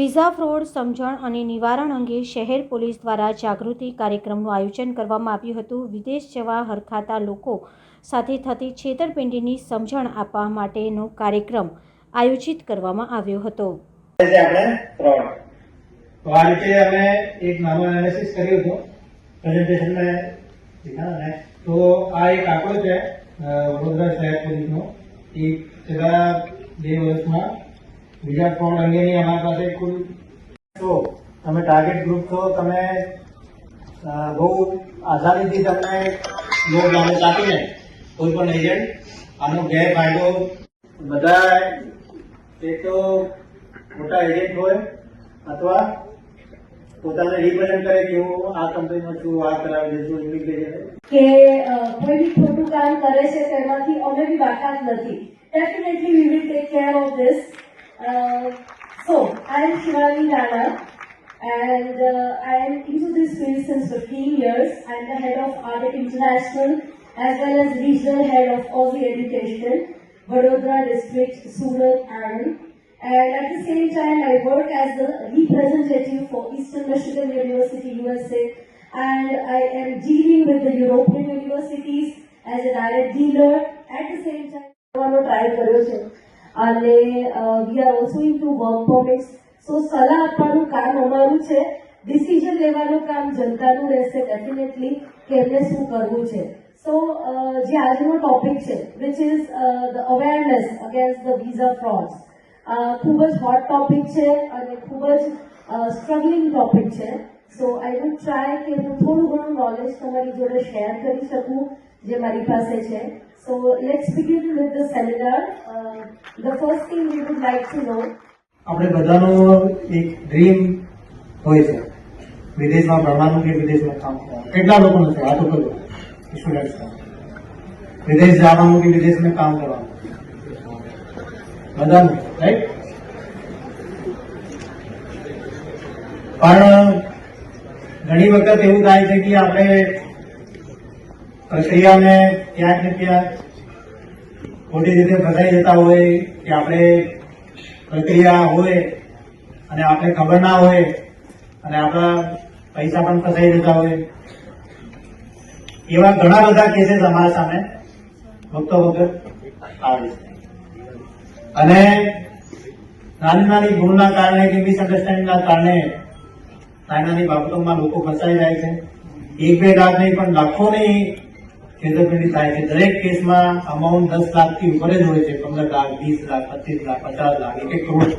Visa fraud, સમજણ અને નિવારણ અંગે શહેર પોલીસ દ્વારા જાગૃતિ કાર્યક્રમનું આયોજન કરવામાં આવ્યું હતું. વિદેશ જવા હરખાતા લોકો સાથે થતી છેતરપિંડીની સમજણ આપવા માટેનો કાર્યક્રમ આયોજિત કરવામાં આવ્યો હતો. આ રીતે અમે એક નાનો એનાલિસિસ કર્યું હતું. પ્રેઝન્ટેશન મેં દીધા ને તો આ એક આંકડો છે વડોદરા શહેર પોલીસનો. એક છેલ્લા બે વર્ષમાં બીજા ફોન અંગેની અમારી પાસે કુલ તો તમે ટાર્ગેટ ગ્રુપ છો, તમે બહુ આસાનીથી તમને લોક લાલચ આપીને કોઈ પણ એજન્ટ આનો ગેરફાયદો બધા એ તો મોટા એજન્ટ હોય અથવા પોતાને રિપ્રેઝન્ટ કરે કે હું આ કંપનીમાં છું, આ કરાવી દઈશું ઇમિગ્રેશન કે કોઈ બી ખોટું કામ કરે છે તેમાંથી અમે બી બાકાત નથી. Definitely we will take care of this so I M Shivani Rana and uh, I am into this field since 15 years. I am the head of ADEC International as well as regional head of Aussie Education, Vadodara District, Surat, Anand. And at the same time, I work as the representative for Eastern Michigan University, USA, and I am dealing with the European universities as a direct dealer. At the same time, કરવાનો try કર્યો છે અને we are also into work permits so સલાહ આપવાનું કામ અમારું છે. Decision લેવાનું કામ જનતાનું રહેશે ડેફિનેટલી કે એમને શું કરવું છે. સો જે આજનો ટોપિક છે which is the awareness against the visa frauds ખૂબ જ હોટ ટોપિક છે અને ખૂબ જ સ્ટ્રગલિંગ ટોપિક છે. સો આઈ વુડ ટ્રાય કે હું થોડું ઘણું નોલેજ તમારી જોડે શેર કરી શકું, જે મારી પાસે છે. સો begin with the seminar. Uh, the first thing we would like to know. આપણે બધાનો એક ડ્રીમ હોય છે. વિદેશમાં ભણવાનું કે વિદેશમાં કામ કરવાનું? કેટલા લોકોનો છે? આ તો કરો સ્ટુડન્ટ્સ વિદેશ જવાનું કે વિદેશમાં કામ કરવાનું? બધાનું રાઈટ પણ ઘણી વખત એવું થાય છે કે આપણે પ્રક્રિયાને ક્યાંક ને ક્યાંક ખોટી રીતે ફસાઈ જતા હોય કે આપણે પ્રક્રિયા હોય અને આપણે ખબર ના હોય અને આપણા પૈસા પણ ફસાઈ જતા હોય. એવા ઘણા બધા કેસીસ અમારા સામે ભક્તો વખત આવે છે. અને નાની નાની ભૂલના કારણે કે મિસઅન્ડરસ્ટેન્ડિંગના કારણે નાની નાની બાબતોમાં લોકો ફસાઈ જાય છે. એક બે લાખ નહીં પણ લાખોની છેતરપિંડી થાય છે. દરેક કેસમાં અમાઉન્ટ દસ લાખથી ઉપર જ હોય છે. પંદર લાખ, વીસ લાખ, પચીસ લાખ, પચાસ લાખ, એક એક કરોડ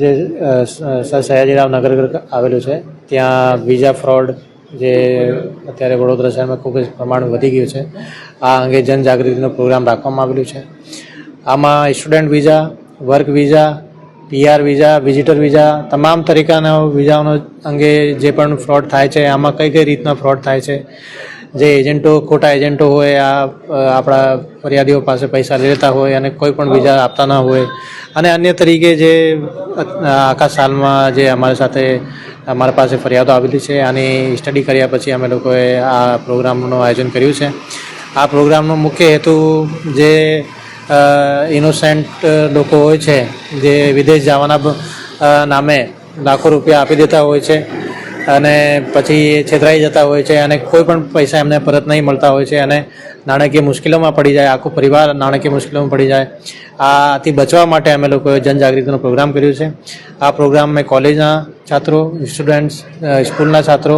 જે સયાજીરાવ નગર આવેલું છે, ત્યાં વિઝા ફ્રોડ જે અત્યારે વડોદરા શહેરમાં ખૂબ જ પ્રમાણ વધી ગયું છે. આ અંગે જનજાગૃતિનો પ્રોગ્રામ રાખવામાં આવેલું છે. આમાં student visa, work visa PR visa, visitor visa, તમામ તરીકાના વિઝાઓનો અંગે જે પણ ફ્રોડ થાય છે, આમાં કઈ કઈ રીતના ફ્રોડ થાય છે જે એજન્ટો, ખોટા એજન્ટો હોય, આ આપણા ફરિયાદીઓ પાસે પૈસા લેતા હોય અને કોઈ પણ બીજા આપતા ના હોય. અને અન્ય તરીકે જે આખા સાલમાં જે અમારી સાથે, અમારા પાસે ફરિયાદો આવેલી છે, આની સ્ટડી કર્યા પછી અમે લોકોએ આ પ્રોગ્રામનું આયોજન કર્યું છે. આ પ્રોગ્રામનો મુખ્ય હેતુ જે ઇનોસેન્ટ લોકો હોય છે, જે વિદેશ જવાના નામે લાખો રૂપિયા આપી દેતા હોય છે અને પછી છેતરાઈ જતા હોય છે અને કોઈ પણ પૈસા એમને પરત નહીં મળતા હોય છે અને નાણાકીય મુશ્કેલીઓમાં પડી જાય, આખો પરિવાર નાણાકીય મુશ્કેલીઓમાં પડી જાય. આથી બચવા માટે અમે લોકોએ જનજાગૃતિનો પ્રોગ્રામ કર્યો છે. આ પ્રોગ્રામ મેં કોલેજના છાત્રો, સ્ટુડન્ટ્સ સ્કૂલના છાત્રો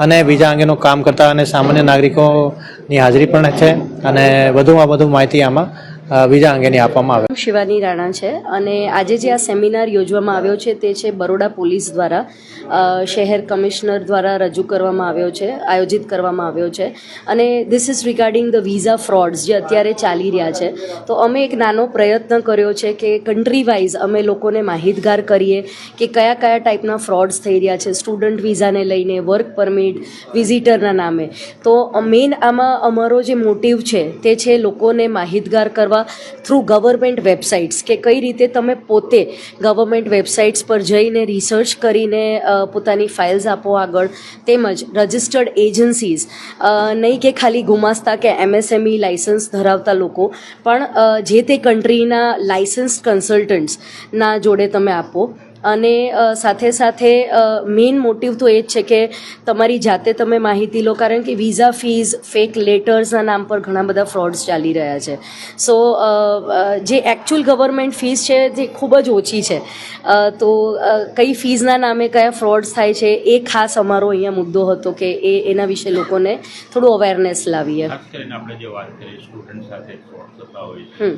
અને બીજા અંગેનું કામ કરતા અને સામાન્ય નાગરિકોની હાજરી પણ છે અને વધુમાં વધુ માહિતી આમાં બીજા અંગેની આપવામાં આવે. શિવાની રાણા છે અને આજે જે આ સેમિનાર યોજવામાં આવ્યો છે તે છે બરોડા પોલીસ દ્વારા શહેર કમિશનર દ્વારા રજૂ કરવામાં આવ્યો છે, આયોજિત કરવામાં આવ્યો છે. અને this is regarding the visa frauds જે અત્યારે ચાલી રહ્યા છે. તો અમે એક નાનો પ્રયત્ન કર્યો છે કે કન્ટ્રી વાઇઝ અમે લોકોને માહિતગાર કરીએ કે કયા કયા ટાઈપના ફ્રોડ્સ થઈ રહ્યા છે સ્ટુડન્ટ વિઝાને લઈને વર્ક પરમિટ વિઝિટરના નામે. તો મેઇન આમાં અમારો જે મોટિવ છે તે છે લોકોને માહિતગાર કરવા થ્રુ ગવર્મેન્ટ વેબસાઇટ્સ કે કઈ રીતે તમે પોતે ગવર્મેન્ટ વેબસાઇટ્સ પર જઈને રિસર્ચ કરીને પોતાની ફાઇલ્સ આપો આગળ. તેમજ રજિસ્ટર્ડ એજન્સીઝ નહીં કે ખાલી ગુમાસ્તા કે એમએસએમઈ લાઇસન્સ ધરાવતા લોકો, પણ જે તે કન્ટ્રીના લાઇસન્સ કન્સલ્ટન્ટ્સના જોડે તમે આપો. અને સાથે સાથે મેઇન મોટિવ તો એ જ છે કે તમારી જાતે તમે માહિતી લો કારણ કે વિઝા ફીઝ ફેક લેટર્સના નામ પર ઘણા બધા ફ્રોડ્સ ચાલી રહ્યા છે. સો જે એકચ્યુઅલ ગવર્મેન્ટ ફીસ છે જે ખૂબ જ ઓછી છે. તો કઈ ફીઝના નામે કયા ફ્રોડ્સ થાય છે એ ખાસ અમારો અહીંયા મુદ્દો હતો કે એ એના વિશે લોકોને થોડું અવેરનેસ લાવીએ. આપણે જે વાત કરીએ સ્ટુડન્ટ સાથે ફ્રોડ થતા હોય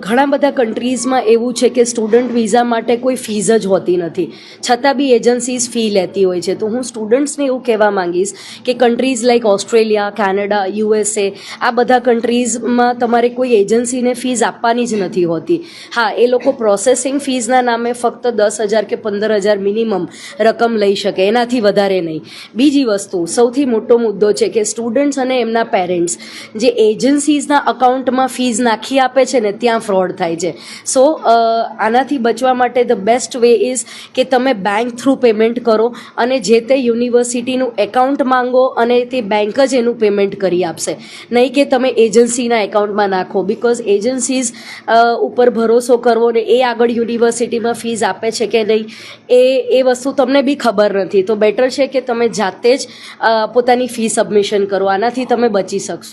ઘણા બધા કન્ટ્રીઝમાં એવું છે કે સ્ટુડન્ટ વિઝા માટે કોઈ ફીઝ જ હોતી નથી. છતાં બી એજન્સીઝ ફી લેતી હોય છે. તો હું સ્ટુડન્ટ્સને એવું કહેવા માંગીશ કે countries like Australia Canada USA આ બધા કન્ટ્રીઝમાં તમારે કોઈ એજન્સીને ફીઝ આપવાની જ નથી હોતી. હા, એ લોકો પ્રોસેસિંગ ફીઝના નામે ફક્ત દસ હજાર કે પંદર હજાર મિનિમમ રકમ લઈ શકે. એનાથી વધારે નહીં. બીજી વસ્તુ, સૌથી મોટો મુદ્દો છે કે સ્ટુડન્ટ્સ અને એમના પેરેન્ટ્સ જે એજન્સીઝના અકાઉન્ટમાં ફીઝ નાખી આપે છે ને, ત્યાં ફ્રોડ થાય છે. સો આનાથી બચવા માટે ધ બેસ્ટ વે ઇઝ કે તમે બેંક થ્રુ પેમેન્ટ કરો અને જે તે યુનિવર્સિટીનું એકાઉન્ટ માંગો અને તે બેંક જ એનું પેમેન્ટ કરી આપશે. નહીં કે તમે એજન્સીના એકાઉન્ટમાં નાખો બિકોઝ એજન્સીઝ ઉપર ભરોસો કરવો ને એ આગળ યુનિવર્સિટીમાં ફીઝ આપે છે કે નહીં, એ એ વસ્તુ તમને બી ખબર નથી. તો બેટર છે કે તમે જાતે જ પોતાની ફી સબમિશન કરો. આનાથી તમે બચી શકશો.